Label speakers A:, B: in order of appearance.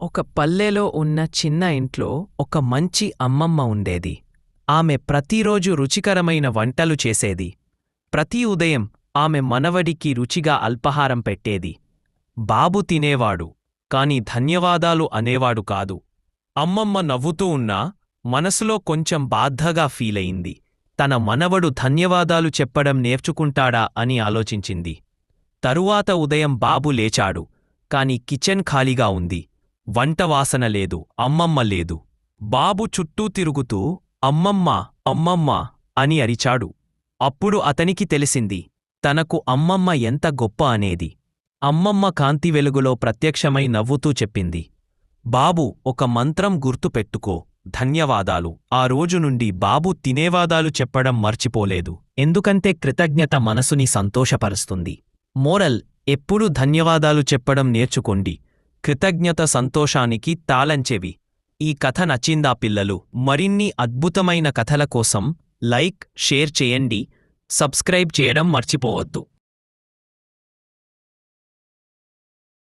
A: ఒక పల్లెలో ఉన్న చిన్న ఇంట్లో ఒక మంచి అమ్మమ్మ ఉండేది. ఆమె ప్రతిరోజు రుచికరమైన వంటలు చేసేది. ప్రతి ఉదయం ఆమె మనవడికి రుచిగా అల్పహారం పెట్టేది. బాబు తినేవాడు కాని ధన్యవాదాలు అనేవాడు కాదు. అమ్మమ్మ నవ్వుతూ ఉన్నా మనసులో కొంచెం బాధగా ఫీలయింది. తన మనవడు ధన్యవాదాలు చెప్పడం నేర్చుకుంటాడా అని ఆలోచించింది. తరువాత ఉదయం బాబు లేచాడు కాని కిచెన్ ఖాళీగా ఉంది. వంటవాసన లేదు అమ్మమ్మ లేదు. బాబు చుట్టూ తిరుగుతూ అమ్మమ్మ అమ్మమ్మ అని అరిచాడు. అప్పుడు అతనికి తెలిసింది తనకు అమ్మమ్మ ఎంత గొప్ప అనేది. అమ్మమ్మ కాంతి వెలుగులో ప్రత్యక్షమై నవ్వుతూ చెప్పింది బాబు ఒక మంత్రం గుర్తుపెట్టుకో ధన్యవాదాలు. ఆ రోజు నుండి బాబు తినేవాదాలు చెప్పడం మర్చిపోలేదు. ఎందుకంటే కృతజ్ఞత మనసుని సంతోషపరుస్తుంది. మోరల్ ఎప్పుడూ ధన్యవాదాలు చెప్పడం నేర్చుకోండి. కృతజ్ఞత సంతోషానికి తాళంచెవి. ఈ కథ నచ్చిందా పిల్లలు? మరిన్ని అద్భుతమైన కథల కోసం లైక్ షేర్ చేయండి. సబ్స్క్రైబ్ చేయడం మర్చిపోవద్దు.